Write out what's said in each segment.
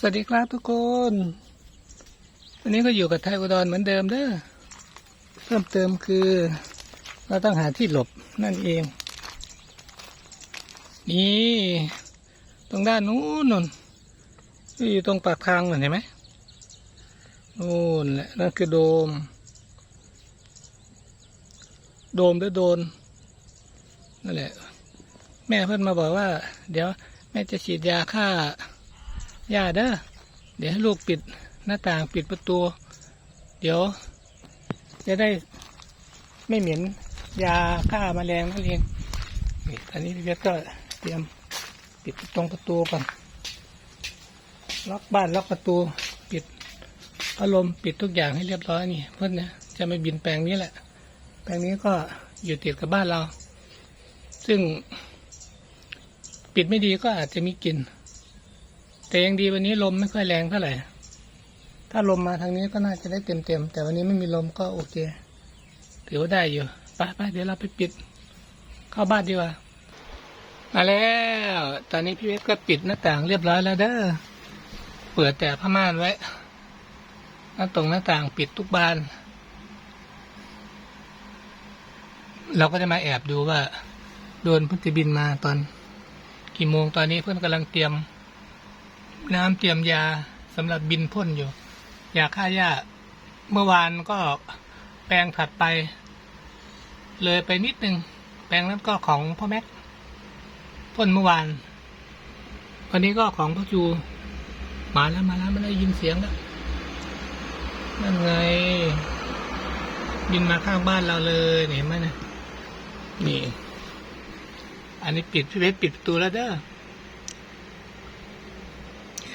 สวัสดีครับทุกคน วันนี้ก็อยู่กับไทยอุดรเหมือนเดิมเด้อ เพิ่มเติมคือ เราต้องหาที่หลบนั่นเอง นี่ ตรงด้านนู้นนนที่อยู่ตรงปากทางน่ะเห็นไหมนู่นแหละนั่นคือโดม โดมหรือโดน นั่นแหละ แม่เพิ่นมาบอกว่า เดี๋ยวแม่จะฉีดยาฆ่า ย่าเด้อเดี๋ยวให้ลูกปิดหน้าต่างปิดประตู เดี๋ยว จะได้ไม่เหม็นยาฆ่าแมลงนั่นเองนี่อันนี้พี่เพชรก็เตรียมปิดตรงประตูก่อนล็อกบ้านล็อกประตู ปิดพัดลมปิดทุกอย่างให้เรียบร้อยนี่เพื่อนนะจะไม่บินแปลงนี้แหละ แปลงนี้ก็อยู่ติดกับบ้านเรา ซึ่งปิดไม่ดีก็อาจจะมีกลิ่น แต่ยังดีวันนี้ลมไม่ค่อยแรงเท่าไหร่ ถ้าลมมาทางนี้ก็น่าจะได้เต็มเต็มๆแต่วันนี้ไม่มีลมก็โอเค ถือว่าได้อยู่ไปไปเดี๋ยวเราไปปิด เข้าบ้านดีกว่ามาแล้ว ตอนนี้พี่เวทก็ปิดหน้าต่างเรียบร้อยแล้วเด้อ เปิดแต่ผ้าม่านไว้ หน้าตรงหน้าต่างปิดทุกบาน เราก็จะมาแอบดูว่า โดนเพุ่นจะบินมาตอนกี่โมงตอนนี้เพื่อนกำลังเตรียม น้ำเตรียมยาสำหรับบินพ่นอยู่ ยาฆ่าหญ้า เมื่อวานก็แปลงถัดไป เลยไปนิดนึง แปลงนั้นก็ของพ่อแม็กพ่นเมื่อวานวันนี้ก็ของพ่อจูมาแล้วมาแล้วไมันได้ยินเสียงแล้วนั่นไง บินมาข้างบ้านเราเลยเห็นไหมนะนี่ อันนี้ปิดพี่เวทปิดประตูแล้วเด้อ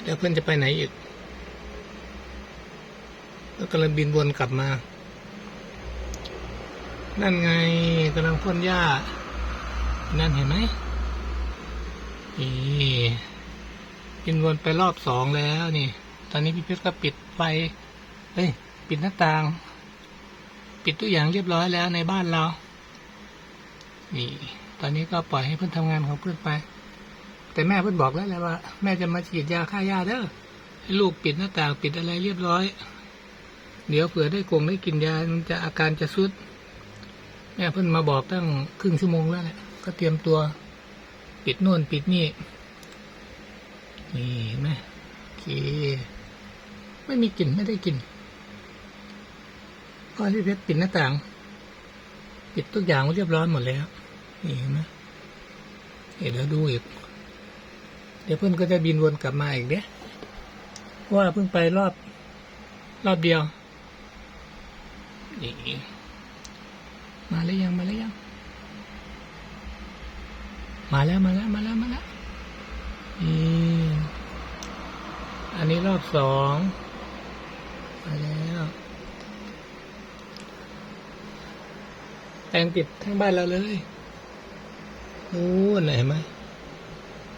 เดี๋ยวเพื่อนจะไปไหนอีก แล้วกำลังบินวนกลับมา นั่นไงกำลังพ่นหญ้า นั่นเห็นไหมนี่บินวนไปรอบสองแล้วนี่ ตอนนี้พี่เพชรก็ปิดไฟเฮ้ย ปิดหน้าต่าง ปิดทุกอย่างเรียบร้อยแล้วในบ้านเรา นี่ ตอนนี้ก็ปล่อยให้เพื่อนทำงานของเพื่อนไป แต่แม่เพื่นบอกแล้วแหละว่า แม่จะมาฉีดยาฆ่าหญ้าเด้อให้ลูกปิดหน้าต่างปิดอะไรเรียบร้อย เดี๋ยวเผื่อได้กงได้กินยามันจะอาการจะสุดแม่เพิ่นมาบอกตั้งครึ่งชั่วโมงแล้วแหละก็เตรียมตัว ปิดโน่นปิดนี่นี่เห็นไหมโอเคไม่มีกลิ่นไม่ได้กลิ่นก็ที่เพชรปิดหน้าต่าง ปิดทุกอย่างเรียบร้อยหมดแล้วนี่เห็นไหมเดี๋ยวดูอีก เดี๋ยวเพื่อนก็จะบินวนกลับมาอีกเด้เพราะว่าเพิ่งไปรอบรอบเดียวนี่มาแล้วยังมาแล้วยัง มาแล้วมาแล้วมาแล้วมาแล้วนี่อันนี้รอบสองมาแล้วแต่งติดทั้งบ้านเราเลยนู้นเห็นไหม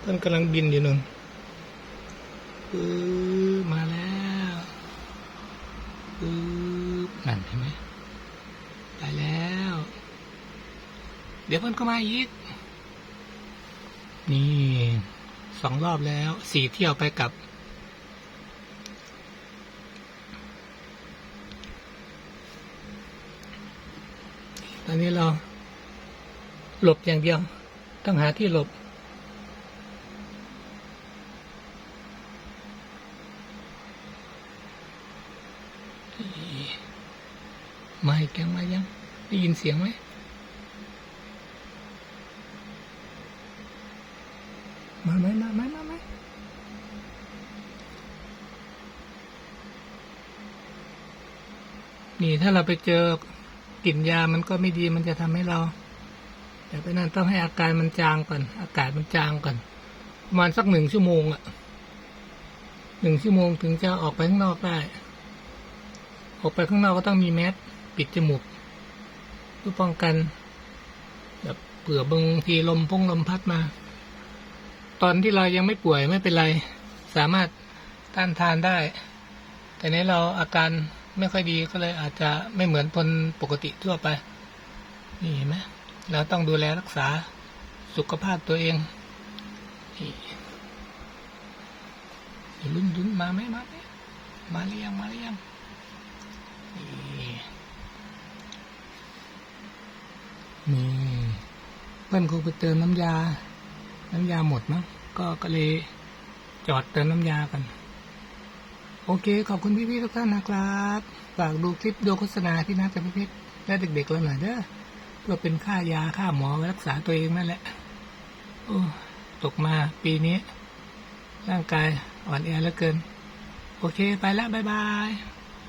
ต้นกำลังบินอยู่นู่นปื๊มาแล้วปื๊นั่นเห็นไหมไปแล้ว เดี๋ยวเพิ่นก็มาอีก นี่สองรอบแล้วสี่เที่ยวไปกลับ ตอนนี้เรา หลบอย่างเดียว ต้องหาที่หลบ มาอีกยังมายัง ได้ยินเสียงไหมมาไหมมาไหมมาไหมนี่ถ้าเราไปเจอกลิ่นยามันก็ไม่ดีมันจะทำให้เราแต่ไปนั้นต้องให้อาการมันจางก่อน อากาศมันจางก่อนประมาณสักหนึ่งชั่วโมงอะหนึ่งชั่วโมงถึงจะออกไปข้างนอกได้ ออกไปข้างนอกก็ต้องมีแมสปิดจมูกเพื่อป้องกัน แบบเผื่อบางทีลมพุ่งลมพัดมา ตอนที่เรายังไม่ป่วยไม่เป็นไร สามารถต้านทานได้ แต่ในเราอาการไม่ค่อยดีก็เลยอาจจะไม่เหมือนคนปกติทั่วไป นี่เห็นไหมเราต้องดูแลรักษาสุขภาพตัวเองดุลุ้นลุ้นมาไหมมาไหมมาหรือยังมาหรือยัง นี่เพื่อนคงไปเติมน้ำยา น้ำยาหมดมั้งก็ก็เลยจอดเติมน้ำยากัน โอเค ขอบคุณพี่ๆทุกท่านนะครับฝากดูคลิปดูโฆษณาที่นัดกับพี่เพชรและเด็กๆเราหน่อยเด้อเพื่อเป็นค่ายาค่าหมอรักษาตัวเองนั่นแหละโอ้ตกมาปีนี้ ร่างกายอ่อนแอเหลือเกิน โอเค ไปแล้วบ๊ายบาย